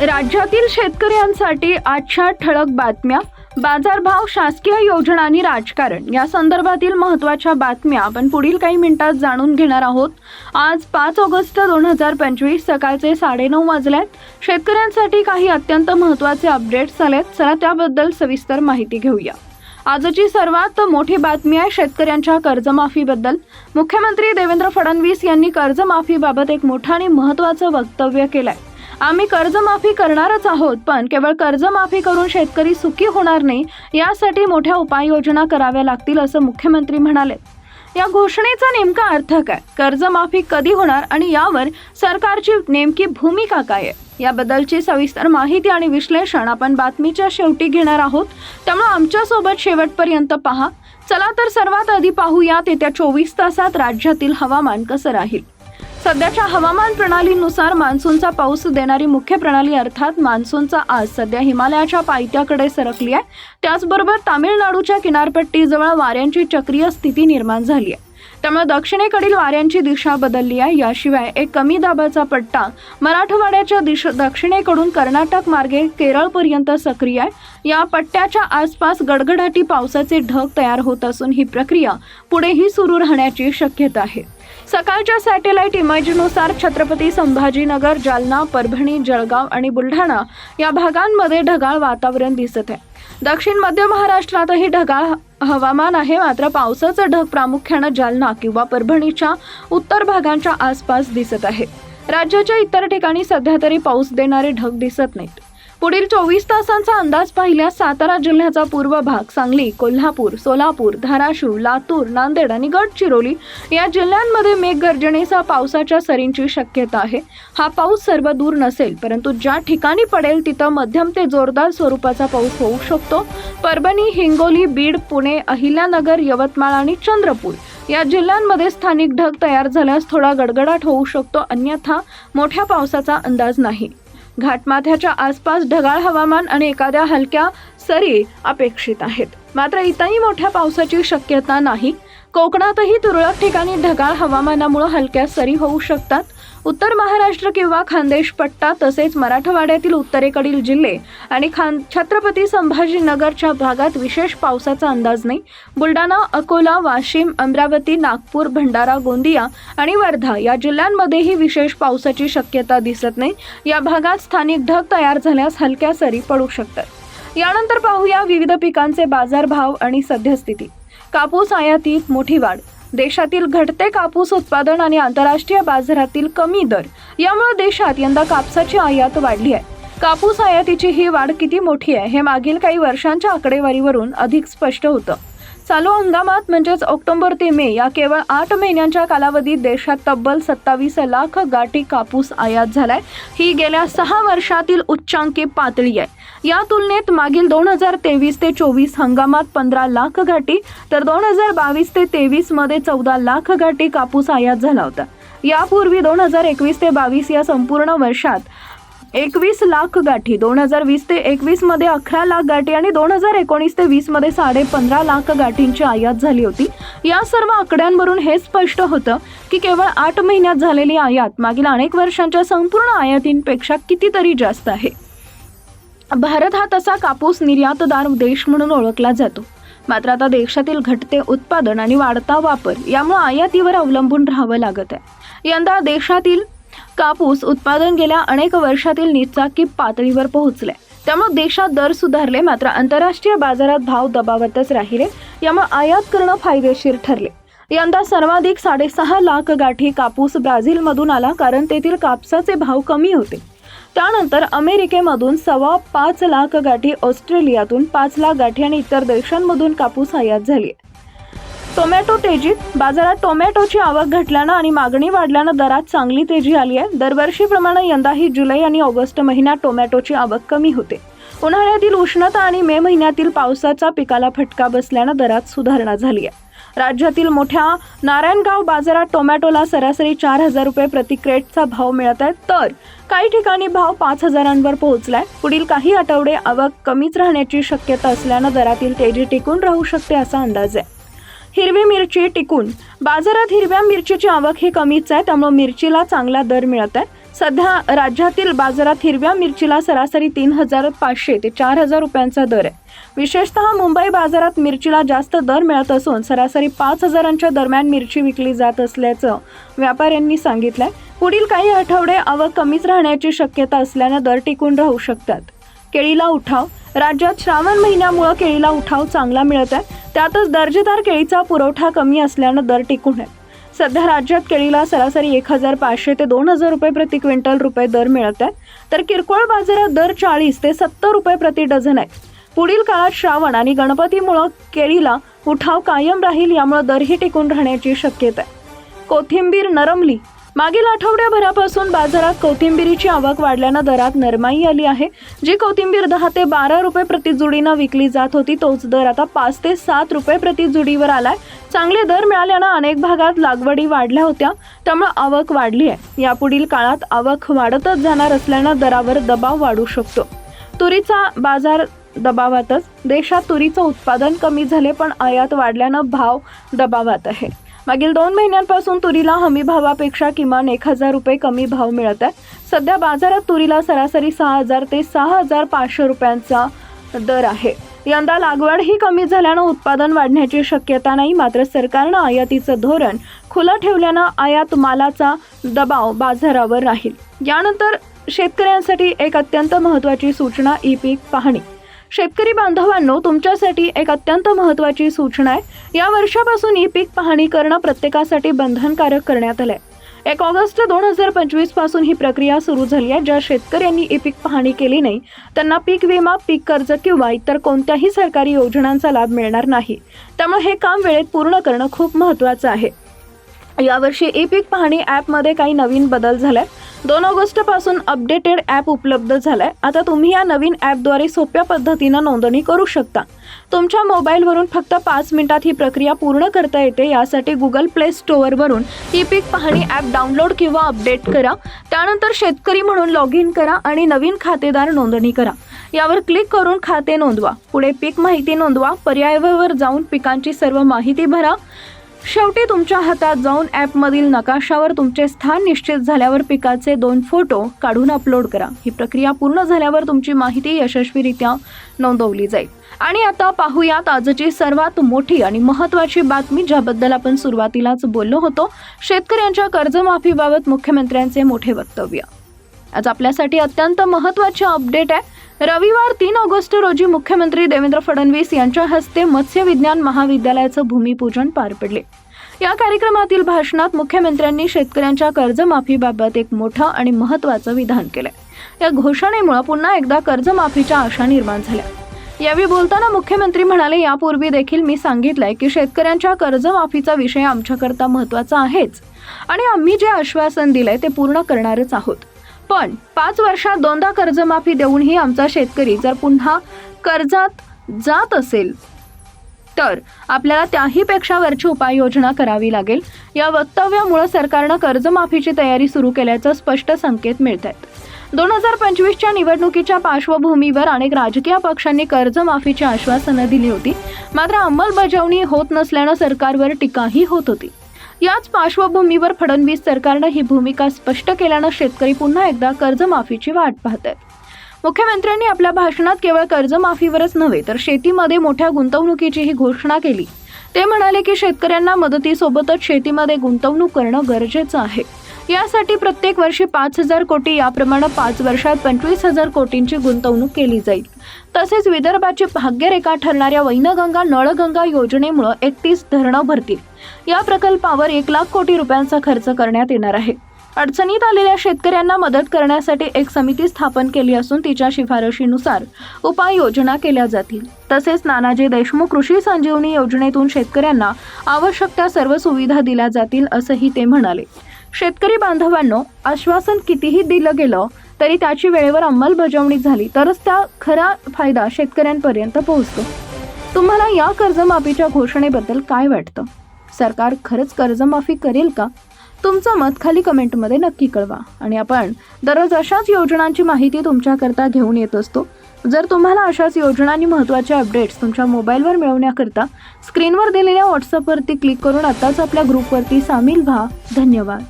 राज्यातील शेतकऱ्यांसाठी आजच्या ठळक बातम्या. बाजारभाव शासकीय योजना आणि राजकारण. या संदर्भातील महत्त्वाच्या बातम्या आपण पुढील काही मिनिटात जाणून घेणार आहोत. आज पाच ऑगस्ट दोन हजार पंचवीस सकाळचे साडेनऊ वाजल्यात. शेतकऱ्यांसाठी काही अत्यंत महत्त्वाचे अपडेट्स आलेत. चला त्याबद्दल सविस्तर माहिती घेऊया. आजची सर्वात मोठी बातमी आहे शेतकऱ्यांच्या कर्जमाफीबद्दल. मुख्यमंत्री देवेंद्र फडणवीस यांनी कर्जमाफीबाबत एक मोठं आणि महत्त्वाचं वक्तव्य केलं आहे आम्ही कर्जमाफी करणारच आहोत पण केवळ कर्जमाफी करून शेतकरी सुखी होणार नाही यासाठी मोठ्या उपाययोजना कराव्या लागतील असं मुख्यमंत्री म्हणाले. या घोषणेचा नेमका अर्थ काय? कर्जमाफी कधी होणार आणि यावर सरकारची नेमकी भूमिका काय आहे? याबद्दलची सविस्तर माहिती आणि विश्लेषण आपण बातमीच्या शेवटी घेणार आहोत. त्यामुळे आमच्यासोबत शेवटपर्यंत पहा. चला तर सर्वात आधी पाहूयात येत्या चोवीस तासात राज्यातील हवामान कसं राहील. सध्याच्या हवामान प्रणालीनुसार मान्सूनचा पाऊस देणारी मुख्य प्रणाली अर्थात मान्सूनचा आज. सध्या हिमालयाच्या पायथ्याकडे सरकली आहे. त्याचबरोबर तामिळनाडूच्या किनारपट्टीजवळ वाऱ्यांची चक्रीय स्थिती निर्माण झाली आहे. त्यामुळे दक्षिणेकडील वाऱ्यांची दिशा बदलली आहे. याशिवाय एक कमी दाबाचा पट्टा मराठवाड्याच्या दिश दक्षिणेकडून कर्नाटक मार्गे केरळपर्यंत सक्रिय आहे. या पट्ट्याच्या आसपास गडगडाटी पावसाचे ढग तयार होत असून ही प्रक्रिया पुढेही सुरू राहण्याची शक्यता आहे. सकाळच्या सॅटेलाइट इमेजनुसार छत्रपती संभाजीनगर जालना परभणी जळगाव आणि बुलढाणा या भागांमध्ये ढगाळ वातावरण दिसत आहे. दक्षिण मध्य महाराष्ट्रातही ढगाळ हवामान आहे. मात्र पावसाचं ढग प्रामुख्यानं जालना किंवा परभणीच्या उत्तर भागांच्या आसपास दिसत आहे. राज्याच्या इतर ठिकाणी सध्या तरी पाऊस देणारे ढग दिसत नाहीत. पुढील चोवीस तासांचा अंदाज पाहिल्यास सातारा जिल्ह्याचा पूर्व भाग सांगली कोल्हापूर सोलापूर धाराशिव लातूर नांदेड आणि गडचिरोली या जिल्ह्यांमध्ये मेघगर्जनेसह पावसाच्या सरींची शक्यता आहे. हा पाऊस सर्व दूर नसेल परंतु ज्या ठिकाणी पडेल तिथं मध्यम ते जोरदार स्वरूपाचा पाऊस होऊ शकतो. परभणी हिंगोली बीड पुणे अहिल्यानगर यवतमाळ आणि चंद्रपूर या जिल्ह्यांमध्ये स्थानिक ढग तयार झाल्यास थोडा गडगडाट होऊ शकतो. अन्यथा मोठ्या पावसाचा अंदाज नाही. घाटमाथ्याच्या आसपास ढगाळ हवामान आणि एखाद्या हलक्या सरी अपेक्षित आहेत. मात्र इतरही मोठ्या पावसाची शक्यता नाही. कोकणातही तुरळक ठिकाणी ढगाळ हवामानामुळे हलक्या सरी होऊ शकतात. उत्तर महाराष्ट्र किंवा खानदेश पट्टा तसेच मराठवाड्यातील उत्तरेकडील जिल्हे आणि खान छत्रपती संभाजीनगरच्या भागात विशेष पावसाचा अंदाज नाही. बुलढाणा अकोला वाशिम अमरावती नागपूर भंडारा गोंदिया आणि वर्धा या जिल्ह्यांमध्येही विशेष पावसाची शक्यता दिसत नाही. या भागात स्थानिक ढग तयार झाल्यास हलक्या सरी पडू शकतात. यानंतर पाहूया विविध पिकांचे बाजारभाव आणि सद्यस्थिती. कापूस आयातीत मोठी वाढ. देशातील घटते कापूस उत्पादन आणि आंतरराष्ट्रीय बाजारातील कमी दर यामुळे देशात यंदा कापसाची आयात वाढली आहे. कापूस आयातीची ही वाढ किती मोठी आहे हे मागील काही वर्षांच्या आकडेवारीवरून अधिक स्पष्ट होतं. चालू हंगामात म्हणजेच ऑक्टोबर ते मे या केवळ आठ महिन्यांच्या कालावधीत देशात तब्बल सत्तावीस लाख गाठी कापूस आयात झालाय. ही गेल्या सहा वर्षातील उच्चांकी पातळी आहे. या तुलनेत मागील दोन हजार तेवीस ते चोवीस हंगामात पंधरा लाख गाठी तर दोन हजार बावीस ते तेवीसमध्ये चौदा लाख गाठी कापूस आयात झाला होता. यापूर्वी दोन हजार एकवीस ते बावीस या संपूर्ण वर्षात एकवीस लाख गाठी दोन हजार वीस ते एकवीसमध्ये अकरा लाख गाठी आणि दोन हजार एकोणीस ते वीसमध्ये साडे पंधरा लाख गाठींची आयात झाली होती. या सर्व आकड्यांवरून हे स्पष्ट होतं की केवळ आठ महिन्यात झालेली आयात मागील अनेक वर्षांच्या संपूर्ण आयातींपेक्षा कितीतरी जास्त आहे. भारत हा तसा कापूस निर्यातदार देश म्हणून ओळखला जातो. मात्र आता देशातील घटते उत्पादन आणि वाढता वापर यामुळे आयातीवर अवलंबून राहावं लागत आहे. यंदा देशातील कापूस उत्पादन गेल्या अनेक वर्षातील निचाकी पातळीवर पोहोचले त्यामुळे देशात दर सुधारले मात्र आंतरराष्ट्रीय बाजारात भाव दबावतच राहिले. यामुळे आयात करणं फायदेशीर ठरले. यंदा सर्वाधिक साडेसहा लाख गाठी कापूस ब्राझीलमधून आला कारण तेथील कापसाचे भाव कमी होते. त्यानंतर अमेरिकेमधून सव्वा पाच लाख गाठी ऑस्ट्रेलियातून पाच लाख गाठी आणि इतर देशांमधून कापूस आयात झाली टोमॅटो तेजीत बाजारात टोमॅटोची आवक घटल्यानं आणि मागणी वाढल्यानं दरात चांगली तेजी आली आहे. दरवर्षीप्रमाणे यंदाही जुलै आणि ऑगस्ट महिन्यात टोमॅटोची आवक कमी होते. उन्हाळ्यातील उष्णता आणि मे महिन्यातील पावसाचा पिकाला फटका बसल्यानं दरात सुधारणा झाली आहे. राज्यातील मोठ्या नारायणगाव बाजारात टोमॅटोला सरासरी चार हजार रुपये प्रति क्रेटचा भाव मिळत आहे. तर काही ठिकाणी भाव पाच हजारांवर पोहोचलाय. पुढील काही आठवडे आवक कमीच राहण्याची शक्यता असल्यानं दरातील तेजी टिकून राहू शकते असा अंदाज आहे. हिरवी मिरची टिकून. बाजारात हिरव्या मिरचीची आवक ही कमीच आहे त्यामुळे मिरचीला चांगला दर मिळत आहे. सध्या राज्यातील बाजारात हिरव्या मिरचीला सरासरी तीन हजार पाचशे ते चार हजार रुपयांचा दर आहे. विशेषतः मुंबई बाजारात मिरचीला जास्त दर मिळत असून सरासरी पाच हजारांच्या दरम्यान मिरची विकली जात असल्याचं व्यापाऱ्यांनी सांगितलंय. पुढील काही आठवडे आवक कमीच राहण्याची शक्यता असल्यानं दर टिकून राहू शकतात. केळीला उठाव. राज्यात श्रावण महिन्यामुळं केळीला उठाव चांगला मिळत आहे. त्यातच दर्जेदार केळीचा पुरवठा कमी असल्यानं दर टिकून आहे. सध्या राज्यात केळीला सरासरी एक हजार पाचशे ते दोन हजार रुपये प्रति क्विंटल रुपये दर मिळत आहे. तर किरकोळ बाजारात दर चाळीस ते सत्तर रुपये प्रति डझन आहे. पुढील काळात श्रावण आणि गणपतीमुळं केळीला उठाव कायम राहील यामुळे दरही टिकून राहण्याची शक्यता आहे. कोथिंबीर नरमली मागील आठवड्याभरापासून बाजारात कोथिंबिरीची आवक वाढल्यानं दरात नरमाई आली आहे. जी कोथिंबीर दहा ते बारा रुपये प्रति जुडीनं विकली जात होती तोच दर आता पाच ते सात रुपये प्रति जुडीवर आलाय. चांगले दर मिळाल्यानं अनेक भागात लागवडी वाढल्या होत्या त्यामुळे आवक वाढली आहे. यापुढील काळात आवक वाढतच जाणार असल्यानं दरावर दबाव वाढू शकतो. तुरीचा बाजार दबावातच. देशात तुरीचं उत्पादन कमी झाले पण आयात वाढल्यानं भाव दबावात आहे. मागील दोन महिन्यांपासून तुरीला हमी भावापेक्षा किमान एक हजार रुपये कमी भाव मिळत आहे. सध्या बाजारात तुरीला सरासरी सहा हजार ते सहा हजार पाचशे रुपयांचा दर आहे. यंदा लागवड ही कमी झाल्यानं उत्पादन वाढण्याची शक्यता नाही मात्र सरकारनं आयातीचं धोरण खुलं ठेवल्यानं आयात मालाचा दबाव बाजारावर राहील. यानंतर शेतकऱ्यांसाठी एक अत्यंत महत्त्वाची सूचना ई पीक पाहणी. शेतकरी बांधवांनो तुमच्यासाठी एक अत्यंत महत्त्वाची सूचना आहे. या वर्षापासून ई पीक पाहणी करणं प्रत्येकासाठी बंधनकारक करण्यात आलंय. एक ऑगस्ट दोन हजार पंचवीसपासून ही प्रक्रिया सुरू झाली आहे. ज्या शेतकऱ्यांनी ई पीक पाहणी केली नाही त्यांना पीक विमा पीक कर्ज किंवा इतर कोणत्याही सरकारी योजनांचा लाभ मिळणार नाही. त्यामुळे हे काम वेळेत पूर्ण करणं खूप महत्त्वाचं आहे. यावर्षी ई पीक पाहणी ॲपमध्ये काही नवीन बदल झालाय. दोन ऑगस्टपासून अपडेटेड ॲप उपलब्ध झालाय. आता तुम्ही या नवीन ॲपद्वारे सोप्या पद्धतीनं नोंदणी करू शकता. तुमच्या मोबाईलवरून फक्त पाच मिनिटात ही प्रक्रिया पूर्ण करता येते यासाठी गुगल प्ले स्टोअरवरून ई पीक पाहणी ॲप डाउनलोड किंवा अपडेट करा. त्यानंतर शेतकरी म्हणून लॉग इन करा आणि नवीन खातेदार नोंदणी करा. यावर क्लिक करून खाते नोंदवा. पुढे पीक माहिती नोंदवा. पर्यायावर जाऊन पिकांची सर्व माहिती भरा. शेवटी तुमच्या हातात जाऊन ॲपमधील नकाशावर तुमचे स्थान निश्चित झाल्यावर पिकाचे दोन फोटो काढून अपलोड करा. ही प्रक्रिया पूर्ण झाल्यावर तुमची माहिती यशस्वीरित्या नोंदवली जाईल. आणि आता पाहूयात आजची सर्वात मोठी आणि महत्त्वाची बातमी ज्याबद्दल आपण सुरुवातीलाच बोललो होतो. शेतकऱ्यांच्या कर्जमाफीबाबत मुख्यमंत्र्यांचे मोठे वक्तव्य. आज आपल्यासाठी अत्यंत महत्त्वाचे अपडेट आहे. रविवार तीन ऑगस्ट रोजी मुख्यमंत्री देवेंद्र फडणवीस यांच्या हस्ते मत्स्य विज्ञान महाविद्यालयाचं भूमिपूजन पार पडले. या कार्यक्रमातील भाषणात मुख्यमंत्र्यांनी शेतकऱ्यांच्या कर्जमाफीबाबत एक मोठं आणि महत्त्वाचं विधान केलंय या घोषणेमुळे पुन्हा एकदा कर्जमाफीच्या आशा निर्माण झाल्या. यावेळी बोलताना मुख्यमंत्री म्हणाले यापूर्वी देखील मी सांगितलंय की शेतकऱ्यांच्या कर्जमाफीचा विषय आमच्याकरता महत्त्वाचा आहेच आणि आम्ही जे आश्वासन दिलंय ते पूर्ण करणारच आहोत. पण पाच वर्षात दोनदा कर्जमाफी देऊनही आमचा शेतकरी जर पुन्हा कर्जात जात असेल तर आपल्याला त्याहीपेक्षा वरची उपाययोजना करावी लागेल. या वक्तव्यामुळे सरकारनं कर्जमाफीची तयारी सुरू केल्याचं स्पष्ट संकेत मिळत आहेत दोन हजार पंचवीसच्या निवडणुकीच्या पार्श्वभूमीवर अनेक राजकीय पक्षांनी कर्जमाफीची आश्वासनं दिली होती. मात्र अंमलबजावणी होत नसल्यानं सरकारवर टीकाही होत होती. याच पार्श्वभूमीवर फडणवीस सरकारनं ही भूमिका स्पष्ट केल्यानं शेतकरी पुन्हा एकदा कर्जमाफीची वाट पाहत आहेत. मुख्यमंत्र्यांनी आपल्या भाषणात केवळ कर्जमाफीवरच नव्हे तर शेतीमध्ये मोठ्या गुंतवणुकीचीही घोषणा केली. ते म्हणाले की शेतकऱ्यांना मदतीसोबतच शेतीमध्ये गुंतवणूक करणं गरजेचं आहे. यासाठी प्रत्येक वर्षी पाच हजार कोटी याप्रमाणे पाच वर्षात पंचवीस हजार कोटींची गुंतवणूक केली जाईल. तसेच विदर्भाची भाग्यरेखा ठरणाऱ्या वैनगंगा नळगंगा योजनेमुळे एकतीस धरणं भरतील. या प्रकल्पावर एक लाख कोटी रुपयांचा खर्च करण्यात येणार आहे. अडचणीत आलेल्या शेतकऱ्यांना मदत करण्यासाठी एक समिती स्थापन केली असून तिच्या शिफारशीनुसार उपाययोजना केल्या जातील. तसेच नानाजी देशमुख कृषी संजीवनी योजनेतून शेतकऱ्यांना आवश्यक त्या सर्व सुविधा दिल्या जातील असंही ते म्हणाले. शेतकरी बांधवांनो आश्वासन कितीही दिलं गेलं तरी त्याची वेळेवर अंमलबजावणी झाली तरच त्या खरा फायदा शेतकऱ्यांपर्यंत पोहोचतो. तुम्हाला या कर्जमाफीच्या घोषणेबद्दल काय वाटतं? सरकार खरंच कर्जमाफी करेल का? तुमचं मत खाली कमेंटमध्ये नक्की कळवा आणि आपण दररोज अशाच योजनांची माहिती तुमच्याकरता घेऊन येत असतो. जर तुम्हाला अशाच योजना आणि महत्त्वाच्या अपडेट्स तुमच्या मोबाईलवर मिळवण्याकरता स्क्रीनवर दिलेल्या व्हॉट्सअपवरती क्लिक करून आताच आपल्या ग्रुपवरती सामील व्हा. धन्यवाद.